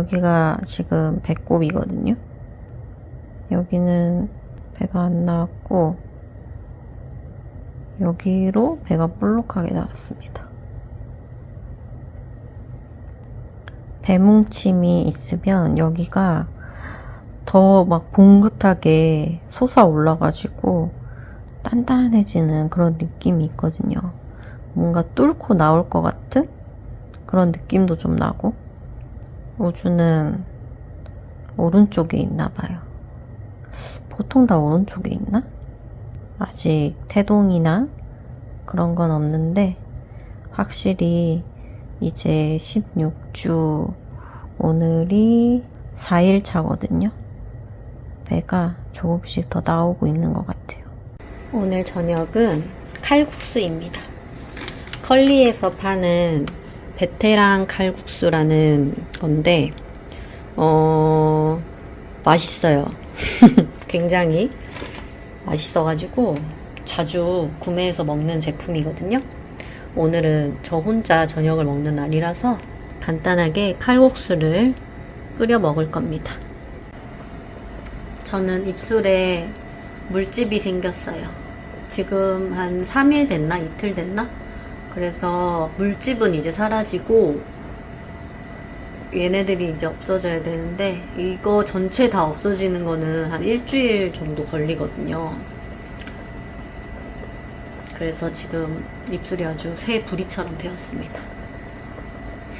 여기가 지금 배꼽이거든요. 여기는 배가 안 나왔고 여기로 배가 볼록하게 나왔습니다. 배뭉침이 있으면 여기가 더 막 봉긋하게 솟아 올라가지고 단단해지는 그런 느낌이 있거든요. 뭔가 뚫고 나올 것 같은 그런 느낌도 좀 나고 우주는 오른쪽에 있나 봐요. 보통 다 오른쪽에 있나? 아직 태동이나 그런 건 없는데 확실히 이제 16주 오늘이 4일 차거든요. 배가 조금씩 더 나오고 있는 것 같아요. 오늘 저녁은 칼국수입니다. 컬리에서 파는 베테랑 칼국수라는 건데, 어, 맛있어요. 굉장히 맛있어가지고 자주 구매해서 먹는 제품이거든요. 오늘은 저 혼자 저녁을 먹는 날이라서 간단하게 칼국수를 끓여 먹을 겁니다. 저는 입술에 물집이 생겼어요. 지금 한 3일 됐나? 이틀 됐나? 그래서 물집은 이제 사라지고 얘네들이 이제 없어져야 되는데 이거 전체 다 없어지는 거는 한 일주일 정도 걸리거든요. 그래서 지금 입술이 아주 새 부리처럼 되었습니다.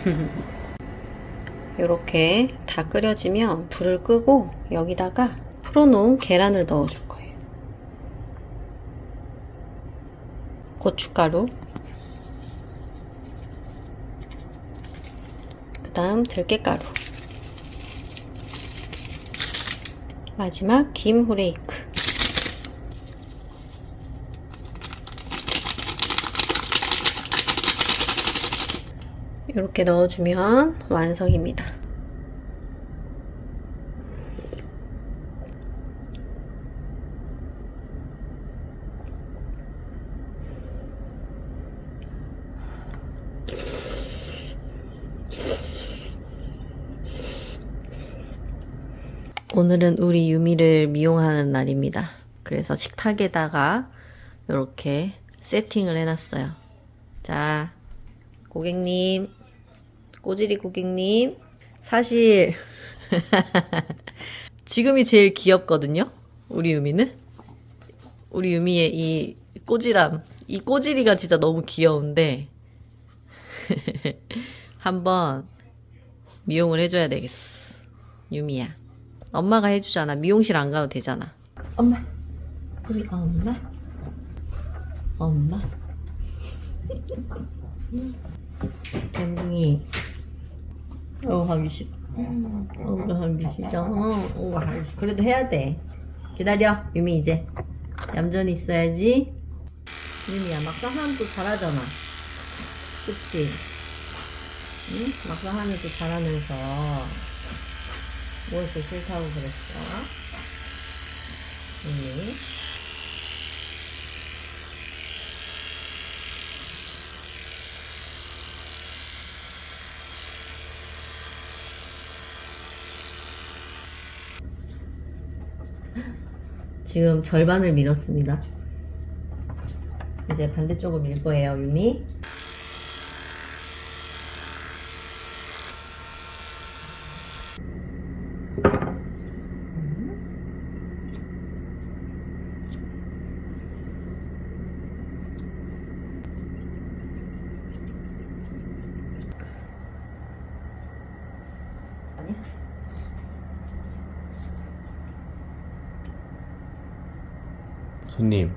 이렇게 다 끓여지면 불을 끄고 여기다가 풀어놓은 계란을 넣어줄 거예요. 고춧가루, 그 다음 들깨가루, 마지막 김 후레이크. 이렇게 넣어주면 완성입니다. 오늘은 우리 유미를 미용하는 날입니다. 그래서 식탁에다가 이렇게 세팅을 해놨어요. 자, 고객님, 꼬지리 고객님, 사실 지금이 제일 귀엽거든요. 우리 유미는 우리 유미의 이 꼬지람, 이 꼬지리가 진짜 너무 귀여운데 한번 미용을 해줘야 되겠어. 유미야. 엄마가 해주잖아. 미용실 안 가도 되잖아. 엄마. 우리 엄마. 엄마. 엉덩이. 어, 하기 싫어. 어, 하기 싫어. 어, 하기 싫어. 그래도 해야 돼. 기다려. 유미 이제. 얌전히 있어야지. 유미야, 막상 하면 또 잘하잖아. 그치? 응? 막상 하면 또 잘하면서. 뭘또 싫다고 그랬어? 유미. 지금 절반을 밀었습니다. 이제 반대쪽을 밀 거예요, 유미. 손님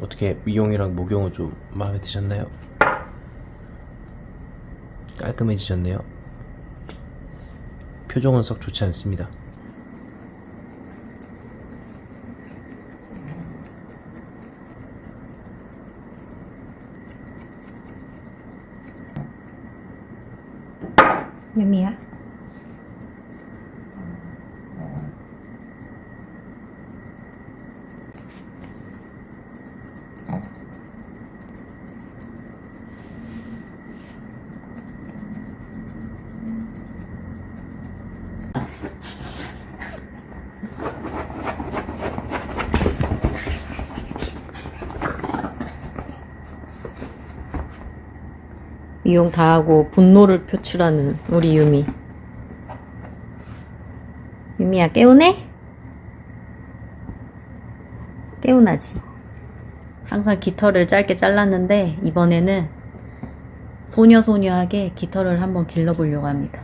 어떻게 미용이랑 목용은 좀 마음에 드셨나요? 깔끔해지셨네요. 표정은 썩 좋지 않습니다. 미용 다 하고 분노를 표출하는 우리 유미. 유미야 깨우네? 깨우나지. 항상 깃털을 짧게 잘랐는데 이번에는 소녀소녀하게 깃털을 한번 길러보려고 합니다.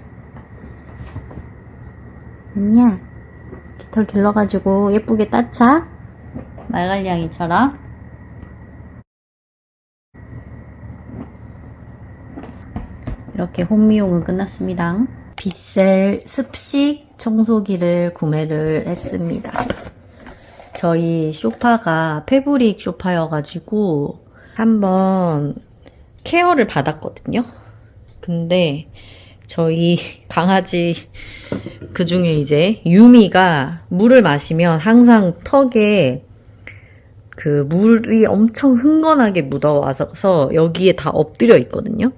유미야 깃털 길러가지고 예쁘게 따차. 말갈량이처럼. 이렇게 홈미용은 끝났습니다. 빗셀 습식 청소기를 구매를 했습니다. 저희 쇼파가 패브릭 쇼파여가지고 한번 케어를 받았거든요. 근데 저희 강아지 그 중에 이제 유미가 물을 마시면 항상 턱에 그 물이 엄청 흥건하게 묻어와서 여기에 다 엎드려 있거든요.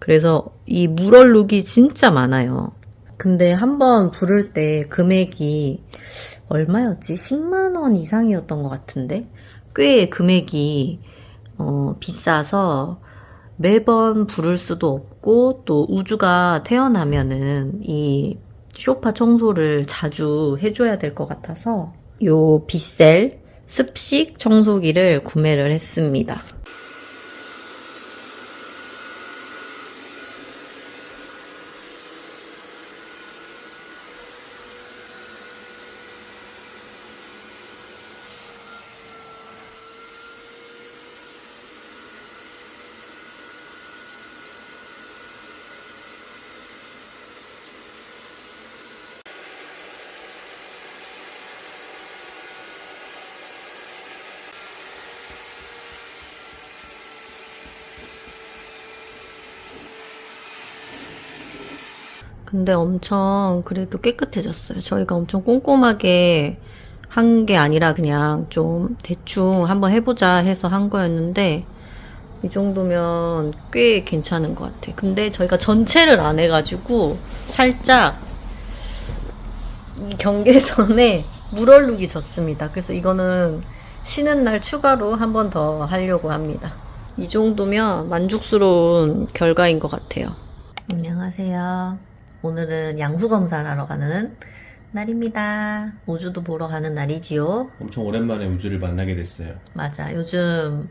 그래서 이 물얼룩이 진짜 많아요. 근데 한 번 부를 때 금액이 얼마였지? 10만원 이상이었던 것 같은데? 꽤 금액이, 어, 비싸서 매번 부를 수도 없고, 또 우주가 태어나면은 이 쇼파 청소를 자주 해줘야 될 것 같아서, 요 빗셀 습식 청소기를 구매를 했습니다. 근데 엄청 그래도 깨끗해졌어요. 저희가 엄청 꼼꼼하게 한 게 아니라 그냥 좀 대충 한번 해보자 해서 한 거였는데 이 정도면 꽤 괜찮은 것 같아요. 근데 저희가 전체를 안 해가지고 살짝 이 경계선에 물얼룩이 졌습니다. 그래서 이거는 쉬는 날 추가로 한 번 더 하려고 합니다. 이 정도면 만족스러운 결과인 것 같아요. 안녕하세요. 오늘은 양수 검사를 하러 가는 날입니다. 우주도 보러 가는 날이지요. 엄청 오랜만에 우주를 만나게 됐어요. 맞아. 요즘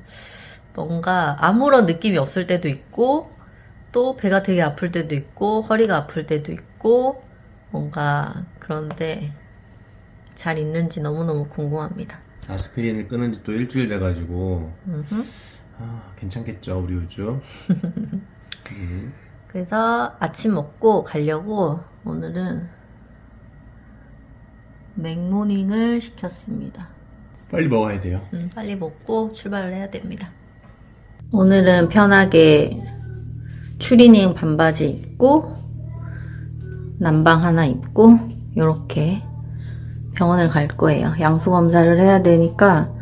뭔가 아무런 느낌이 없을 때도 있고, 또 배가 되게 아플 때도 있고, 허리가 아플 때도 있고, 뭔가 그런데 잘 있는지 너무너무 궁금합니다. 아스피린을 끊은 지 또 일주일 돼가지고. 아, 괜찮겠죠 우리 우주. 음. 그래서 아침 먹고 가려고 오늘은 맥모닝을 시켰습니다. 빨리 먹어야 돼요. 음, 빨리 먹고 출발을 해야 됩니다. 오늘은 편하게 추리닝 반바지 입고 남방 하나 입고 이렇게 병원을 갈 거예요. 양수 검사를 해야 되니까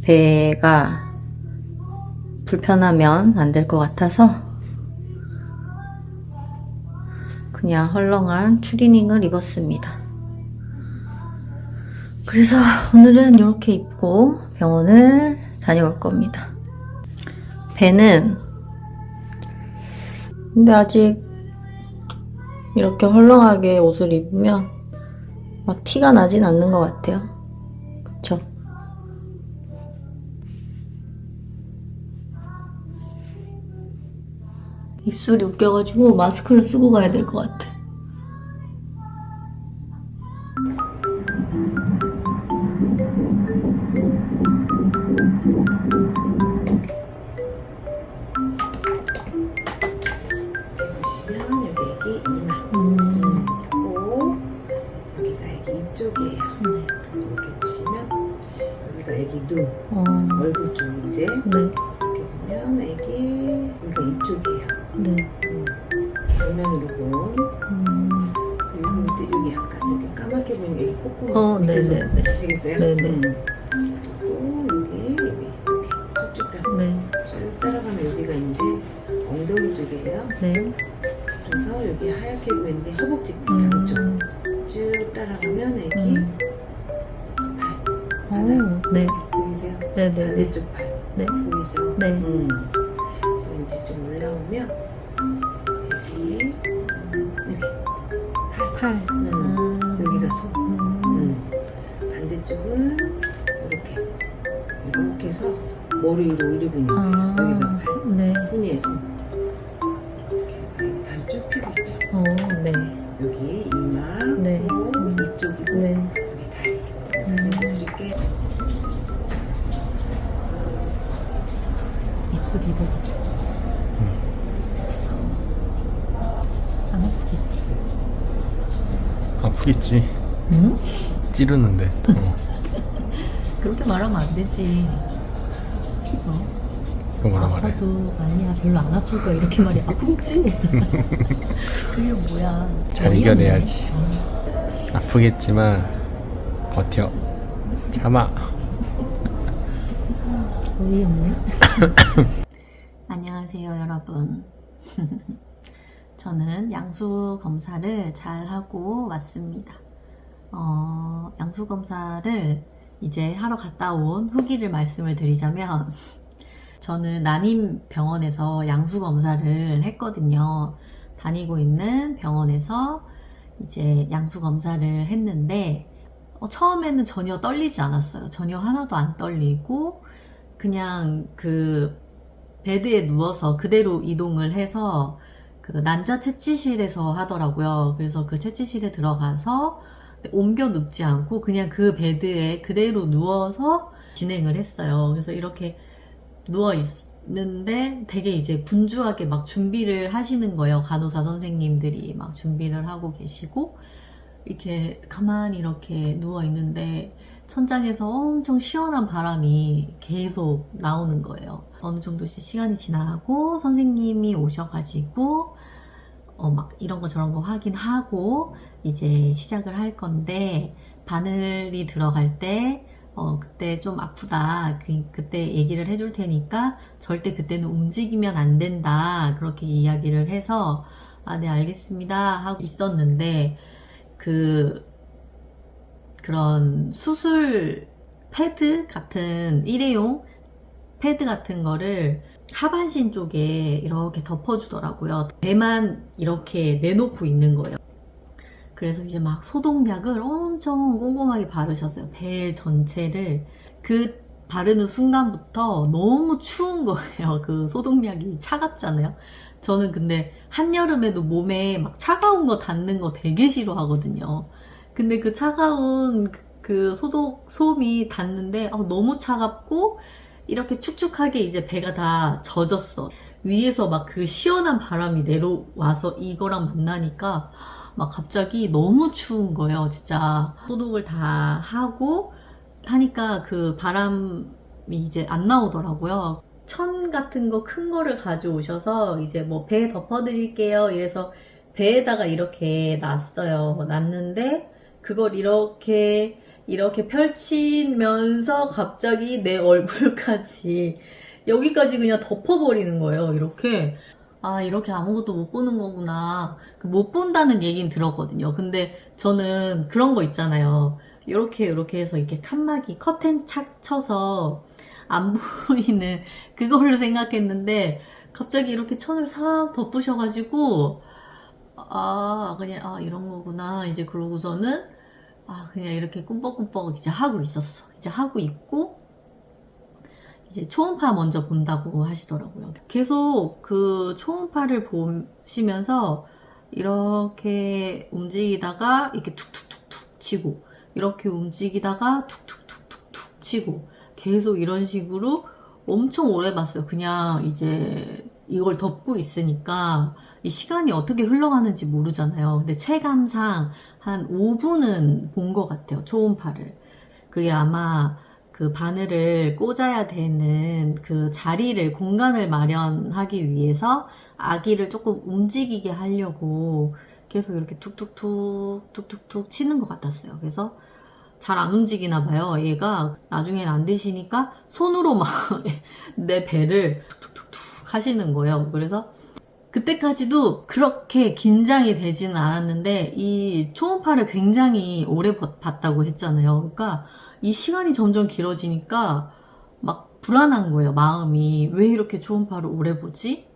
배가 불편하면 안 될 것 같아서 그냥 헐렁한 추리닝을 입었습니다. 그래서 오늘은 이렇게 입고 병원을 다녀올 겁니다. 배는 근데 아직 이렇게 헐렁하게 옷을 입으면 막 티가 나진 않는 것 같아요. 그쵸? 입술이 웃겨가지고 마스크를 쓰고 가야 될 것 같아. 때 여기 약간 이렇게 까맣게 보이는 여기 콧구멍 어, 네네 아시겠어요? 네네. 또 여기 이렇게 쭉쭉쭉 네. 쭉 따라가면 여기가 이제 엉덩이 쪽이에요. 네. 그래서 여기 하얗게 보이는 게 허벅지 음. 쪽. 쭉 따라가면 여기 음. 발, 바닥 오, 네. 보이세요? 네네. 반대쪽 발 네. 보이죠? 네. 음. 왠지 좀 올라오면 여기 팔. 머리 위로 올리고 있는 거예요. 아. 여기가 팔. 네. 손이에 손. 이렇게 해서 여기 다리 쭉 펴고 있죠. 어, 네. 여기 이마, 네. 코, 음. 입 쪽이고 네. 여기 다리. 사진 드릴게. 입술 이도 안 아프겠지? 아프겠지. 응? 찌르는데. 어. 그렇게 말하면 안 되지. 어? 그거 뭐라 말해? 아파도 아니야 별로 안 아플 거야 이렇게 말해 아프겠지? 그게 뭐야 잘 어이없네. 이겨내야지. 아, 아프겠지만 버텨. 참아. 어이없네 안녕하세요, 여러분. 저는 양수 검사를 잘 하고 왔습니다. 어, 양수 검사를 이제 하러 갔다 온 후기를 말씀을 드리자면, 저는 난임 병원에서 양수 검사를 했거든요. 다니고 있는 병원에서 이제 양수 검사를 했는데, 어, 처음에는 전혀 떨리지 않았어요. 전혀 하나도 안 떨리고, 그냥 그 베드에 누워서 그대로 이동을 해서 그 난자 채취실에서 하더라고요. 그래서 그 채취실에 들어가서 옮겨 눕지 않고 그냥 그 베드에 그대로 누워서 진행을 했어요. 그래서 이렇게 누워 있는데 되게 이제 분주하게 막 준비를 하시는 거예요. 간호사 선생님들이 막 준비를 하고 계시고 이렇게 가만히 이렇게 누워 있는데 천장에서 엄청 시원한 바람이 계속 나오는 거예요. 어느 정도 시간이 지나고 선생님이 오셔가지고 어 막 이런 거 저런 거 확인하고 이제 시작을 할 건데 바늘이 들어갈 때 어, 그때 좀 아프다. 그, 그때 얘기를 해줄 테니까 절대 그때는 움직이면 안 된다. 그렇게 이야기를 해서, 아, 네, 알겠습니다. 하고 있었는데, 그, 그런 수술 패드 같은 일회용 패드 같은 거를 하반신 쪽에 이렇게 덮어주더라고요. 배만 이렇게 내놓고 있는 거예요. 그래서 이제 막 소독약을 엄청 꼼꼼하게 바르셨어요. 배 전체를. 그 바르는 순간부터 너무 추운 거예요. 그 소독약이 차갑잖아요. 저는 근데 한여름에도 몸에 막 차가운 거 닿는 거 되게 싫어하거든요. 근데 그 차가운 그- 그 소독 솜이 닿는데 어, 너무 차갑고 이렇게 축축하게 이제 배가 다 젖었어. 위에서 막 그 시원한 바람이 내려와서 이거랑 만나니까 막 갑자기 너무 추운 거예요, 진짜. 소독을 다 하고 하니까 그 바람이 이제 안 나오더라고요. 천 같은 거 큰 거를 가져오셔서 이제 뭐 배에 덮어드릴게요. 이래서 배에다가 이렇게 놨어요. 놨는데 그걸 이렇게 이렇게 펼치면서 갑자기 내 얼굴까지 여기까지 그냥 덮어버리는 거예요. 이렇게 아 이렇게 아무것도 못 보는 거구나. 그못 본다는 얘기는 들었거든요. 근데 저는 그런 거 있잖아요. 이렇게 이렇게 해서 이렇게 칸막이 커튼 착 쳐서 안 보이는 그거를 생각했는데 갑자기 이렇게 천을 싹 덮으셔가지고 아 그냥 아 이런 거구나 이제 그러고서는 아 그냥 이렇게 꿈뻑꿈뻑 이제 하고 있었어. 이제 하고 있고 이제 초음파 먼저 본다고 하시더라고요. 계속 그 초음파를 보시면서 이렇게 움직이다가 이렇게 툭툭툭툭 치고 이렇게 움직이다가 툭툭툭툭툭 치고 계속 이런 식으로 엄청 오래 봤어요. 그냥 이제 이걸 덮고 있으니까 이 시간이 어떻게 흘러가는지 모르잖아요. 근데 체감상 한 5분은 본 것 같아요. 초음파를. 그게 아마 그 바늘을 꽂아야 되는 그 자리를, 공간을 마련하기 위해서 아기를 조금 움직이게 하려고 계속 이렇게 툭툭툭, 툭툭툭 치는 것 같았어요. 그래서 잘안 움직이나 봐요. 얘가 나중엔 안 되시니까 손으로 막 내 배를 툭툭툭툭 하시는 거예요. 그래서 그때까지도 그렇게 긴장이 되지는 않았는데 이 초음파를 굉장히 오래 버- 봤다고 했잖아요. 그러니까 이 시간이 점점 길어지니까 막 불안한 거예요. 마음이 왜 이렇게 초음파를 오래 보지?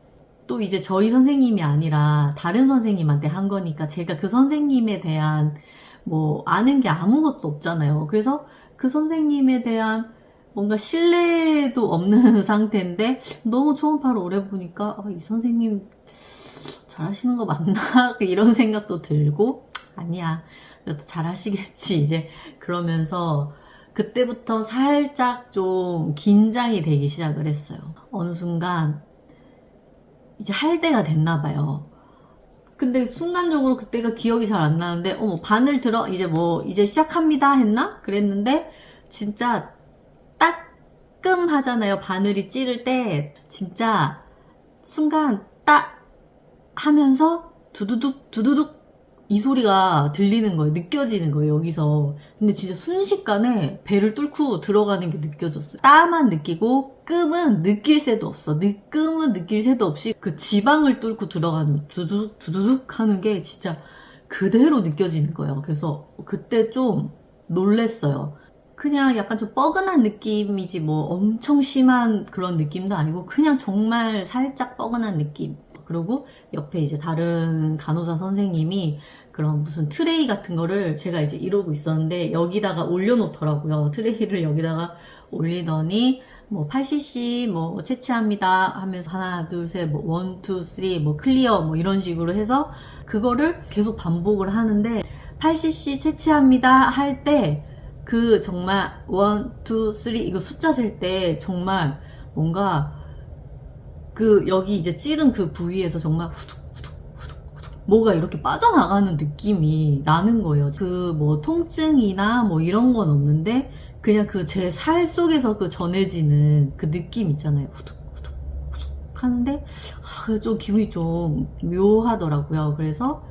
또 이제 저희 선생님이 아니라 다른 선생님한테 한 거니까 제가 그 선생님에 대한 뭐 아는 게 아무것도 없잖아요. 그래서 그 선생님에 대한 뭔가 신뢰도 없는 상태인데 너무 초음파를 오래 보니까 아, 이 선생님 잘하시는 거 맞나? 이런 생각도 들고 아니야 그래도 잘하시겠지 이제 그러면서 그때부터 살짝 좀 긴장이 되기 시작을 했어요. 어느 순간 이제 할 때가 됐나 봐요. 근데 순간적으로 그때가 기억이 잘 안 나는데 어머 바늘 들어 이제 뭐 이제 시작합니다 했나? 그랬는데 진짜 따끔 하잖아요. 바늘이 찌를 때 진짜 순간 딱 하면서 두두둑 두두둑 이 소리가 들리는 거예요. 느껴지는 거예요, 여기서. 근데 진짜 순식간에 배를 뚫고 들어가는 게 느껴졌어요. 따만 느끼고, 끔은 느낄 새도 없어. 느끔은 느낄 새도 없이 그 지방을 뚫고 들어가는 두두둑, 두두둑 하는 게 진짜 그대로 느껴지는 거예요. 그래서 그때 좀 놀랬어요. 그냥 약간 좀 뻐근한 느낌이지 뭐 엄청 심한 그런 느낌도 아니고 그냥 정말 살짝 뻐근한 느낌. 그리고 옆에 이제 다른 간호사 선생님이 그런 무슨 트레이 같은 거를 제가 이제 이러고 있었는데 여기다가 올려놓더라고요. 트레이를 여기다가 올리더니 뭐 8cc 뭐 채취합니다 하면서 하나 둘셋뭐 원, 투, 쓰리 뭐 클리어 뭐 이런 식으로 해서 그거를 계속 반복을 하는데 8cc 채취합니다 할때 그 정말 원, 투, 쓰리 이거 숫자 셀 때 정말 뭔가 그 여기 이제 찌른 그 부위에서 정말 후둑 후둑 후둑 후둑 뭐가 이렇게 빠져나가는 느낌이 나는 거예요. 그 뭐 통증이나 뭐 이런 건 없는데 그냥 그 제 살 속에서 그 전해지는 그 느낌 있잖아요. 후둑 후둑 후둑 하는데 아, 좀 기분이 좀 묘하더라고요. 그래서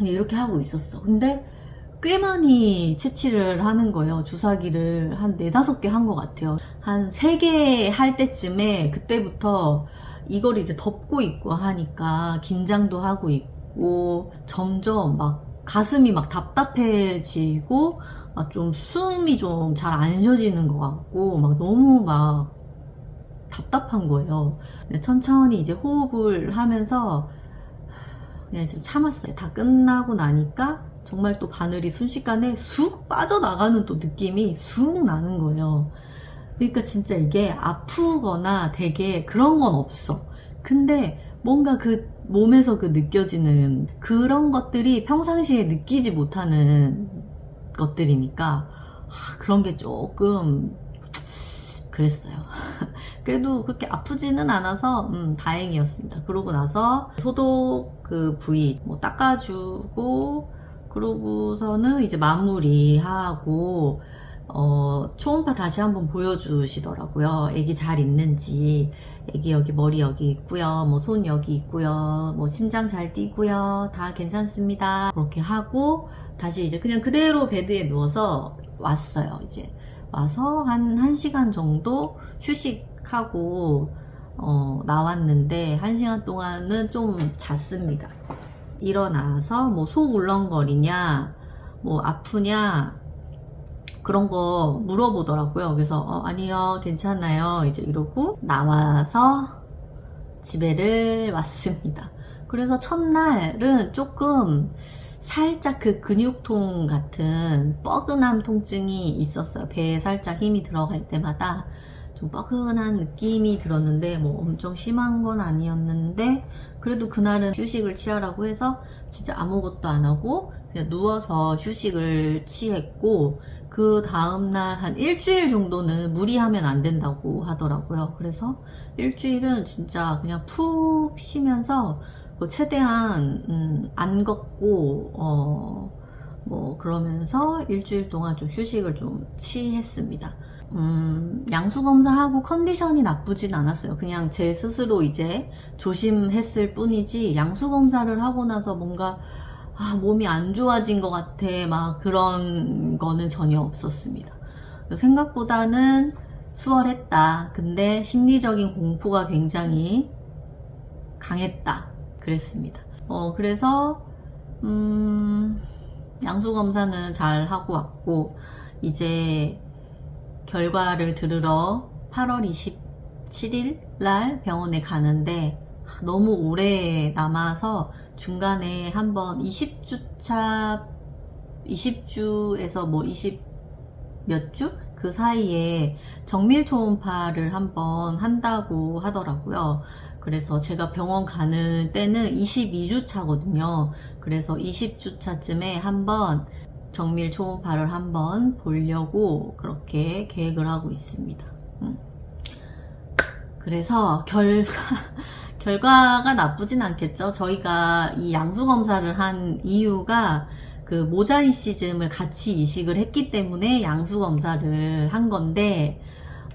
이렇게 하고 있었어. 근데 꽤 많이 채취를 하는 거예요. 주사기를 한 네다섯 개 한 것 같아요. 한 세 개 할 때쯤에 그때부터 이걸 이제 덮고 있고 하니까 긴장도 하고 있고 점점 막 가슴이 막 답답해지고 막 좀 숨이 좀 잘 안 쉬어지는 것 같고 막 너무 막 답답한 거예요. 천천히 이제 호흡을 하면서 그냥 좀 참았어요. 다 끝나고 나니까 정말 또 바늘이 순식간에 쑥 빠져나가는 또 느낌이 쑥 나는 거예요. 그러니까 진짜 이게 아프거나 되게 그런 건 없어. 근데 뭔가 그 몸에서 그 느껴지는 그런 것들이 평상시에 느끼지 못하는 것들이니까 아, 그런 게 조금 그랬어요. 그래도 그렇게 아프지는 않아서 음, 다행이었습니다. 그러고 나서 소독 그 부위 뭐 닦아주고 그러고서는 이제 마무리하고 어, 초음파 다시 한번 보여주시더라고요. 애기 잘 있는지, 애기 여기 머리 여기 있고요, 뭐 손 여기 있고요, 뭐 심장 잘 뛰고요, 다 괜찮습니다. 그렇게 하고 다시 이제 그냥 그대로 베드에 누워서 왔어요. 이제 와서 한 1시간 정도 휴식하고 어, 나왔는데 1시간 동안은 좀 잤습니다. 일어나서 뭐 속 울렁거리냐, 뭐 아프냐, 그런 거 물어보더라고요. 그래서 어, 아니요, 괜찮아요. 이제 이러고 나와서 집에를 왔습니다. 그래서 첫날은 조금 살짝 그 근육통 같은 뻐근함 통증이 있었어요. 배에 살짝 힘이 들어갈 때마다 좀 뻐근한 느낌이 들었는데 뭐 엄청 심한 건 아니었는데 그래도 그날은 휴식을 취하라고 해서 진짜 아무것도 안 하고 그냥 누워서 휴식을 취했고 그 다음날 한 일주일 정도는 무리하면 안 된다고 하더라고요. 그래서 일주일은 진짜 그냥 푹 쉬면서 뭐 최대한 음, 안 걷고 어, 뭐 그러면서 일주일 동안 좀 휴식을 좀 취했습니다. 음, 양수 검사하고 컨디션이 나쁘진 않았어요. 그냥 제 스스로 이제 조심했을 뿐이지 양수 검사를 하고 나서 뭔가 아, 몸이 안 좋아진 것 같아 막 그런 거는 전혀 없었습니다. 생각보다는 수월했다. 근데 심리적인 공포가 굉장히 강했다. 그랬습니다. 어, 그래서, 음, 양수 검사는 잘 하고 왔고, 이제 결과를 들으러 8월 27일 날 병원에 가는데, 너무 오래 남아서 중간에 한번 20주차 20주에서 뭐 20 몇 주? 그 사이에 정밀 초음파를 한번 한다고 하더라고요. 그래서 제가 병원 가는 때는 22주 차거든요. 그래서 20주 차쯤에 한번 정밀 초음파를 한번 보려고 그렇게 계획을 하고 있습니다. 음. 그래서 결과, 결과가 나쁘진 않겠죠. 저희가 이 양수 검사를 한 이유가 그 모자이시즘을 같이 이식을 했기 때문에 양수 검사를 한 건데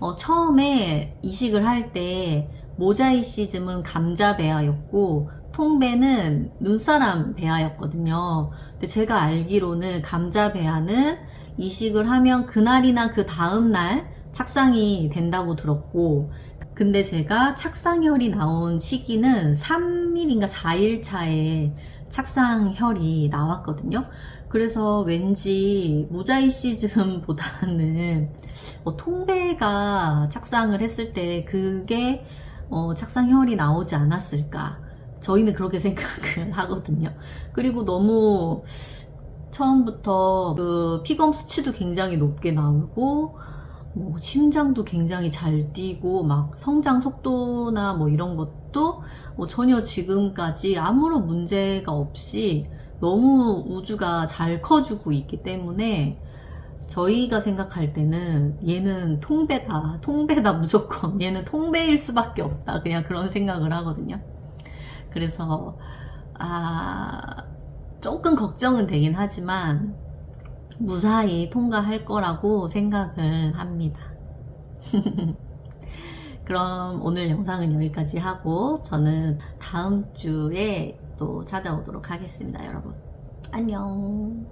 어, 처음에 이식을 할때 모자이시즘은 감자 배아였고 통배는 눈사람 배아였거든요. 근데 제가 알기로는 감자 배아는 이식을 하면 그날이나 그 다음날 착상이 된다고 들었고 근데 제가 착상혈이 나온 시기는 3일인가 4일 차에 착상혈이 나왔거든요. 그래서 왠지 모자이시즘보다는 어, 통배가 착상을 했을 때 그게 어, 착상혈이 나오지 않았을까. 저희는 그렇게 생각을 하거든요. 그리고 너무 처음부터 그 피검 수치도 굉장히 높게 나오고 뭐 심장도 굉장히 잘 뛰고 막 성장 속도나 뭐 이런 것도 뭐 전혀 지금까지 아무런 문제가 없이 너무 우주가 잘 커주고 있기 때문에 저희가 생각할 때는 얘는 통배다 통배다 무조건 얘는 통배일 수밖에 없다 그냥 그런 생각을 하거든요 그래서 아 조금 걱정은 되긴 하지만 무사히 통과할 거라고 생각을 합니다. 그럼 오늘 영상은 여기까지 하고 저는 다음 주에 또 찾아오도록 하겠습니다, 여러분. 안녕.